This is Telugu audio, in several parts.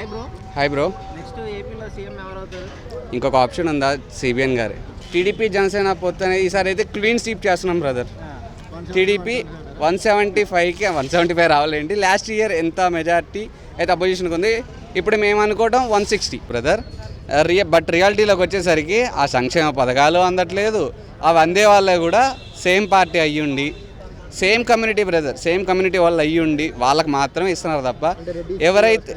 Hi bro hi bro next ఏపీలో సీఎం ఎవరు అవుతారు ఇంకొక ఆప్షన్ ఉందా? సిబిఎన్ గారి. టీడీపీ జనసేన పొత్తున ఈసారి అయితే క్లీన్ స్వీప్ చేస్తున్నాం బ్రదర్ టీడీపీ వన్ సెవెంటీ ఫైవ్కి వన్ సెవెంటీ ఫైవ్ రావాలండి లాస్ట్ ఇయర్ ఎంత మెజారిటీ అయితే అపోజిషన్కి ఉంది? ఇప్పుడు మేము అనుకోవడం వన్ సిక్స్టీ బ్రదర్ రియ బట్ రియాలిటీలోకి వచ్చేసరికి ఆ సంక్షేమ పథకాలు అందట్లేదు. అవి అందే వాళ్ళే కూడా సేమ్ పార్టీ అయ్యుండి. Same community brother same community వాళ్ళు అయ్యుండి వాళ్ళకి మాత్రమే ఇస్తున్నారు తప్ప ఎవరైతే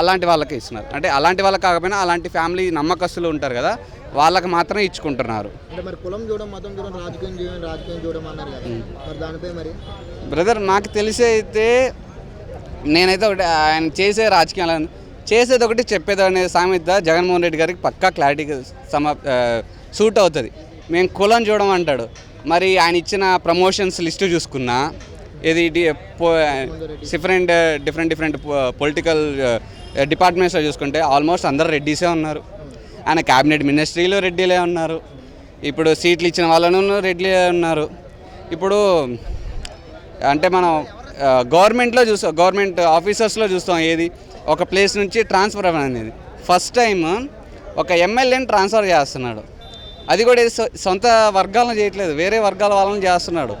అలాంటి వాళ్ళకి ఇస్తున్నారు. అంటే అలాంటి వాళ్ళకి కాకపోయినా అలాంటి ఫ్యామిలీ నమ్మకస్తులు ఉంటారు కదా వాళ్ళకి మాత్రమే ఇచ్చుకుంటున్నారు. బ్రదర్ నాకు తెలిసి అయితే నేనైతే ఒకటి ఆయన చేసే రాజకీయాలు చేసేది ఒకటి చెప్పేది అనే సామెత జగన్మోహన్ రెడ్డి గారికి పక్కా క్లారిటీగా సమ సూట్ అవుతుంది. మేము కులం చూడడం అంటాడు. మరి ఆయన ఇచ్చిన ప్రమోషన్స్ లిస్టు చూసుకున్నా ఇది డిఫరెంట్ డిఫరెంట్ డిఫరెంట్ పొలిటికల్ డిపార్ట్మెంట్స్లో చూసుకుంటే ఆల్మోస్ట్ అందరు రెడ్డీసే ఉన్నారు. ఆయన క్యాబినెట్ మినిస్ట్రీలో రెడ్డిలే ఉన్నారు. ఇప్పుడు సీట్లు ఇచ్చిన వాళ్ళను రెడ్డిలే ఉన్నారు. ఇప్పుడు అంటే మనం గవర్నమెంట్లో చూస్తాం గవర్నమెంట్ ఆఫీసర్స్లో చూస్తాం ఏది? ఒక ప్లేస్ నుంచి ట్రాన్స్ఫర్ అనేది. ఫస్ట్ టైం ఒక ఎమ్మెల్యేని ట్రాన్స్ఫర్ చేస్తున్నాడు. అది కూడా సొంత వర్గాలను చేయట్లేదు. వేరే వర్గాల వాళ్ళని చేస్తున్నాడు.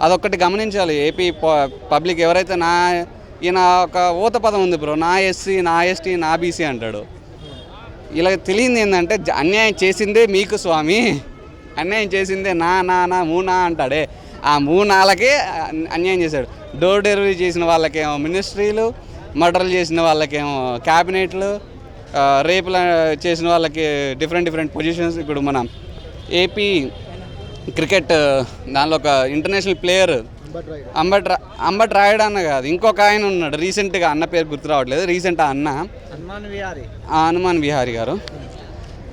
అదొక్కటి గమనించాలి. ఏపీ ప- పబ్లిక్ ఎవరైతే నా ఈయన ఒక ఊత పదం ఉంది బ్రో. నా ఎస్సీ నా ఎస్టీ నా బీసీ అంటాడు. ఇలా తెలియంది ఏంటంటే అన్యాయం చేసిందే మీకు స్వామి. అన్యాయం చేసిందే నా నా నా మూనా అంటాడే. ఆ మూనాలకే అన్యాయం చేశాడు. డోర్ డెలివరీ చేసిన వాళ్ళకేమో మినిస్ట్రీలు మర్డర్లు చేసిన వాళ్ళకేమో క్యాబినెట్లు రేపులు చేసిన వాళ్ళకి డిఫరెంట్ డిఫరెంట్ పొజిషన్స్ ఇప్పుడు మన ఏపీ క్రికెట్ దానిలో ఒక ఇంటర్నేషనల్ ప్లేయర్ అంబట్ రా- అంబట్ రాయడు అన్న కాదు ఇంకొక ఆయన ఉన్నాడు. రీసెంట్గా అన్న పేరు గుర్తు రావట్లేదు. రీసెంట్ ఆ అన్న. హనుమాన్ విహారీ. ఆ హనుమాన్ విహారీ గారు.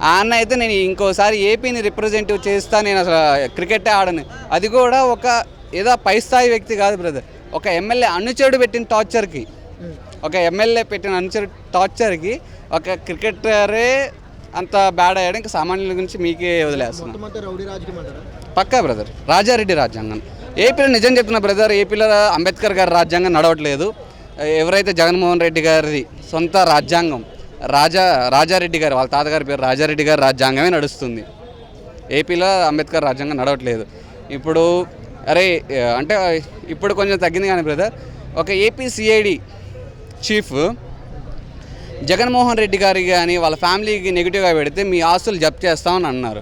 ఆ అన్న అయితే నేను ఇంకోసారి ఏపీని రిప్రజెంటివ్ చేస్తా నేను అసలు క్రికెటే ఆడను. అది కూడా ఒక ఏదో పై స్థాయి వ్యక్తి కాదు బ్రదర్ ఒక ఎమ్మెల్యే అనుచరుడు పెట్టిన టార్చర్కి ఒక ఎమ్మెల్యే పెట్టిన అనుచరుడు టార్చర్కి ఒక క్రికెటరే అంత బ్యాడ్ అయ్యాడు. ఇంకా సామాన్యుల గురించి మీకే వదిలేస్తున్నాను పక్కా బ్రదర్ రాజారెడ్డి రాజ్యాంగం. ఏపీలో నిజం చెప్తున్నా బ్రదర్ ఏపీలో అంబేద్కర్ గారి రాజ్యాంగం నడవట్లేదు. ఎవరైతే జగన్మోహన్ రెడ్డి గారిది సొంత రాజ్యాంగం రాజా రాజారెడ్డి గారు వాళ్ళ తాతగారి పేరు రాజారెడ్డి గారి రాజ్యాంగమే నడుస్తుంది. ఏపీలో అంబేద్కర్ రాజ్యాంగం నడవట్లేదు. ఇప్పుడు అరే అంటే ఇప్పుడు కొంచెం తగ్గింది కానీ బ్రదర్ ఒక AP CID chief Jaganmohan Reddy గారికి కానీ వాళ్ళ ఫ్యామిలీకి నెగిటివ్గా పెడితే మీ ఆస్తులు జప్తు చేస్తామని అన్నారు.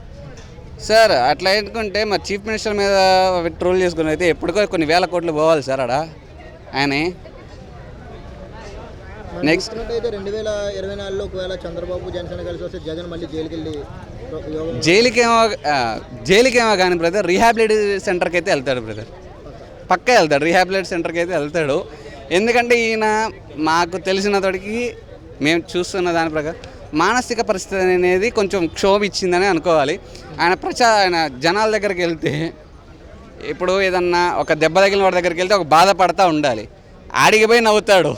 సార్ అట్లా ఎందుకుంటే మరి చీఫ్ మినిస్టర్ మీద ట్రోల్ చేసుకుని అయితే ఎప్పటికో కొన్ని వేల కోట్లు పోవాలి సార్ అడా ఆయనే. నెక్స్ట్ అయితే రెండు వేల ఇరవై నాలుగులో ఒకవేళ చంద్రబాబు జనసేన కలిసి వస్తే జగన్ మళ్ళీ జైలుకి వెళ్ళి జైలుకేమో జైలుకేమో కానీ బ్రదర్ రీహాబిలిటేషన్ సెంటర్కి అయితే వెళ్తాడు బ్రదర్ పక్కా వెళ్తాడు రీహాబిలిటేషన్ సెంటర్కి అయితే వెళ్తాడు. ఎందుకంటే ఈయన మాకు తెలిసినతోడికి మేము చూస్తున్న దాని ప్రకారం మానసిక పరిస్థితి అనేది కొంచెం క్షోభ ఇచ్చిందని అనుకోవాలి. ఆయన ప్రచార ఆయన జనాల దగ్గరికి వెళ్తే ఇప్పుడు ఏదన్నా ఒక దెబ్బ తగిలిన వాడి దగ్గరికి వెళ్తే ఒక బాధపడతా ఉండాలి. ఆడికి పోయి నవ్వుతాడు.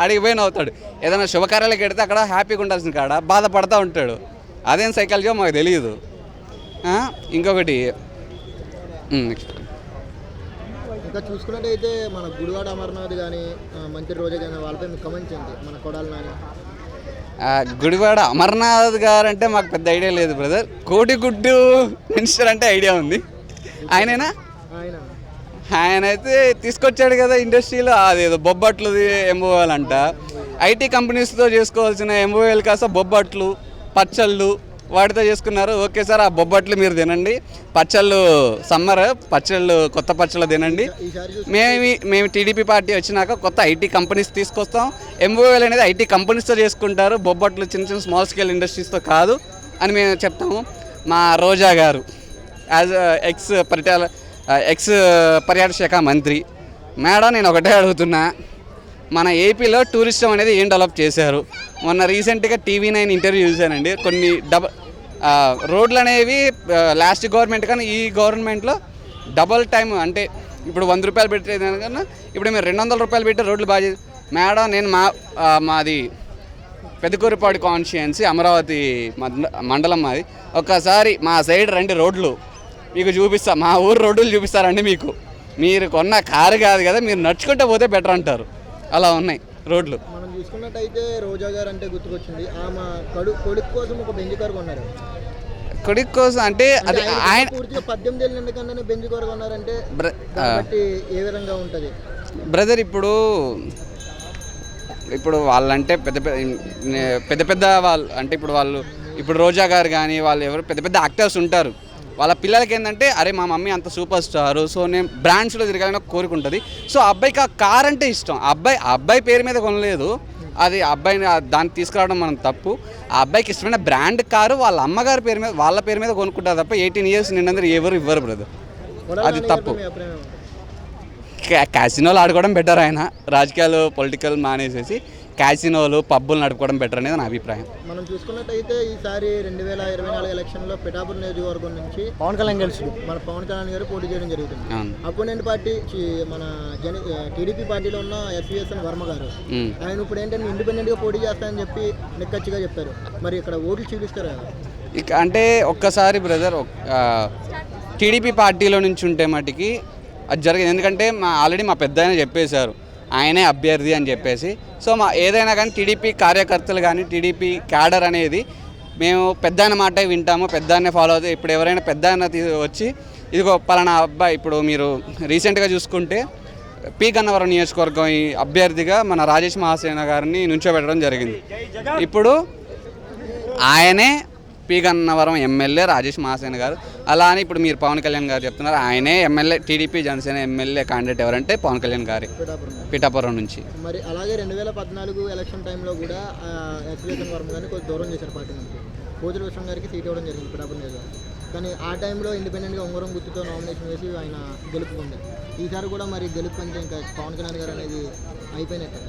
ఆడికి పోయి నవ్వుతాడు. ఏదైనా శుభకార్యాలకు వెడితే అక్కడ హ్యాపీగా ఉండాల్సిన కాడ బాధపడతా ఉంటాడు. అదేం సైకాలజీ మాకు తెలియదు ఇంకొకటి. నెక్స్ట్. ఇంకా చూసుకున్నట్టయితే మన గుడివాడ అమర్నాథ్ కానీ మంత్రి రోజా కానీ వాళ్ళపై మీకు కమెంట్స్ ఏంటి మన కొడాలి నాని. గుడివాడ అమర్నాథ్ గారు అంటే మాకు పెద్ద ఐడియా లేదు బ్రదర్. కోటిగుడ్డు మినిస్టర్ అంటే ఐడియా ఉంది. ఆయనేనా? ఆయన? ఆయన అయితే తీసుకొచ్చాడు కదా ఇండస్ట్రీలో. అదేదో బొబ్బట్లుది అంట. ఐటీ కంపెనీస్తో చేసుకోవాల్సిన ఎంబోఎల్ కాస్త బొబ్బట్లు పచ్చళ్ళు వాటితో చేసుకున్నారు. ఓకే సార్ ఆ బొబ్బట్లు మీరు తినండి. పచ్చళ్ళు సమ్మర్ పచ్చళ్ళు కొత్త పచ్చళ్ళు తినండి. మేము మేము టీడీపీ పార్టీ వచ్చినాక కొత్త ఐటీ కంపెనీస్ తీసుకొస్తాం. ఎంఓఎల్ అనేది ఐటీ కంపెనీస్తో చేసుకుంటారు. బొబ్బట్లు చిన్న చిన్న స్మాల్ స్కేల్ ఇండస్ట్రీస్తో కాదు అని మేము చెప్తాము. మా రోజా గారు యాజ్ ఎక్స్ పర్యాటక ఎక్స్ పర్యాటక శాఖ మంత్రి. మేడం నేను ఒకటే అడుగుతున్నా. మన ఏపీలో టూరిజం అనేది ఏం డెవలప్ చేశారు? మొన్న రీసెంట్గా టీవీ నైన్ ఇంటర్వ్యూ చూశానండి. కొన్ని డబ రోడ్లు అనేవి లాస్ట్ గవర్నమెంట్ కానీ ఈ గవర్నమెంట్లో డబల్ టైం అంటే ఇప్పుడు వంద రూపాయలు పెట్టే కన్నా ఇప్పుడు మేము రెండు వందల రూపాయలు పెట్టి రోడ్లు బాగా మేడం నేను మా మాది పెద్దకూరిపాడు కాన్స్టిట్యున్సీ అమరావతి మండ- మండలం మాది. ఒక్కసారి మా సైడ్ రండి రోడ్లు. మీకు చూపిస్తా మా ఊరు రోడ్లు చూపిస్తారండి మీకు. మీరు కొన్న కారు కాదు కదా మీరు నడుచుకుంటూ పోతే బెటర్ అంటారు. అలా ఉన్నాయి. రోడ్లు. మనం చూసుకున్నట్టయితే రోజా గారు అంటే గుర్తుకొచ్చింది. ఆమె కడు కొడుకు కోసం ఒక బెంచ్ కారు కొన్నారు. కొడుకు కోసం అంటే అది ఆయన పూర్తిగా పద్దెనిమిది ఏళ్ళ బెంచ్ కారు కొన్నారంటే కాబట్టి ఏ విధంగా ఉంటుంది? బ్రదర్ ఇప్పుడు ఇప్పుడు వాళ్ళంటే పెద్ద పెద్ద పెద్ద పెద్ద వాళ్ళు అంటే ఇప్పుడు వాళ్ళు ఇప్పుడు రోజా గారు కానీ వాళ్ళు ఎవరు పెద్ద పెద్ద యాక్టర్స్ ఉంటారు. వాళ్ళ పిల్లలకి ఏంటంటే అరే మా మమ్మీ అంత సూపర్ స్టార్. సో నేను బ్రాండ్స్లో తిరగాలని ఒక కోరిక ఉంటుంది. సో అబ్బాయికి ఆ కార్ అంటే ఇష్టం. ఆ అబ్బాయి ఆ అబ్బాయి పేరు మీద కొనలేదు. అది అబ్బాయిని దాన్ని తీసుకురావడం మనం తప్పు. ఆ అబ్బాయికి ఇష్టమైన బ్రాండ్ కారు వాళ్ళ అమ్మగారి పేరు మీద వాళ్ళ పేరు మీద కొనుక్కుంటారు తప్ప ఎయిటీన్ ఇయర్స్ నిండందరూ ఎవరు ఇవ్వరు బ్రదర్. అది తప్పు. క్యాసినోలు ఆడుకోవడం బెటర్ ఆయన. రాజకీయాలు పొలిటికల్ మానేసేసి క్యాసినోలు పబ్బులు నడుపుకోవడం బెటర్ అనేది నా అభిప్రాయం. మనం చూసుకున్నట్టయితే ఈసారి రెండు వేల ఇరవై నాలుగు ఎలక్షన్లో పిఠాపురం నియోజకవర్గం నుంచి పవన్ కళ్యాణ్ గెలిచి మన పవన్ కళ్యాణ్ గారు పోటీ చేయడం జరుగుతుంది. అపోనెంట్ పార్టీ మన జన టీడీపీ పార్టీలో ఉన్న ఎస్విఎస్ఎన్ వర్మ గారు. ఆయన ఇప్పుడు ఏంటంటే ఇండిపెండెంట్గా పోటీ చేస్తానని చెప్పి నిక్కచ్చిగా చెప్పారు. మరి ఇక్కడ ఓట్లు చూపిస్తారు? కదా ఇక అంటే ఒక్కసారి బ్రదర్ టీడీపీ పార్టీలో నుంచి ఉంటే మటుకి అది జరిగింది. ఎందుకంటే మా ఆల్రెడీ మా పెద్ద ఆయన చెప్పేశారు. ఆయనే అభ్యర్థి అని చెప్పేసి. సో మా ఏదైనా కానీ టీడీపీ కార్యకర్తలు కానీ టీడీపీ క్యాడర్ అనేది మేము పెద్ద మాట మాటే వింటాము పెద్ద ఫాలో అవుతాయి ఇప్పుడు ఎవరైనా పెద్ద ఆయన వచ్చి ఇదిగో పలానా అబ్బాయి ఇప్పుడు మీరు రీసెంట్గా చూసుకుంటే పి. గన్నవరం నియోజకవర్గం ఈ అభ్యర్థిగా మన రాజేష్ మహాసేన గారిని నుంచోబెట్టడం జరిగింది. ఇప్పుడు ఆయనే పి గన్నవరం ఎమ్మెల్యే రాజేష్ మహాసేన గారు. అలా అని ఇప్పుడు మీరు పవన్ కళ్యాణ్ గారు చెప్తున్నారు. ఆయనే MLA TDP Janasena MLA candidate ఎవరంటే పవన్ కళ్యాణ్ గారి. పిఠాపురం నుంచి. మరి అలాగే రెండు వేల పద్నాలుగు ఎలక్షన్ టైంలో కూడా ఎస్విఎస్ఎన్ వర్మ గారిని కొంచెం దూరం చేశారు పార్టీ నుంచి. పోతుల విశ్వం గారికి సీట్ ఇవ్వడం జరిగింది పిఠాపురం నియోజకవర్గం కానీ ఆ టైంలో ఇండిపెండెంట్గా ఉంగరం గుర్తుతో నామినేషన్ వేసి ఆయన గెలుపు పొందారు. ఈసారి కూడా మరి గెలుపు అంటే ఇంకా పవన్ కళ్యాణ్ గారు అనేది అయిపోయినట్టు.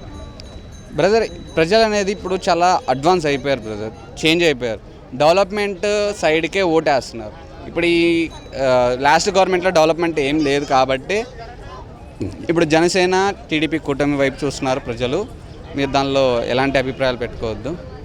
బ్రదర్ ప్రజలు అనేది ఇప్పుడు చాలా అడ్వాన్స్ అయిపోయారు బ్రదర్ చేంజ్ అయిపోయారు. డెవలప్మెంట్ సైడ్కే ఓటేస్తున్నారు. ఇప్పుడు ఈ లాస్ట్ గవర్నమెంట్లో డెవలప్మెంట్ ఏం లేదు కాబట్టి ఇప్పుడు జనసేన టీడీపీ కూటమి వైపు చూస్తున్నారు ప్రజలు. మీరు దానిలో ఎలాంటి అభిప్రాయాలు పెట్టుకోవద్దు.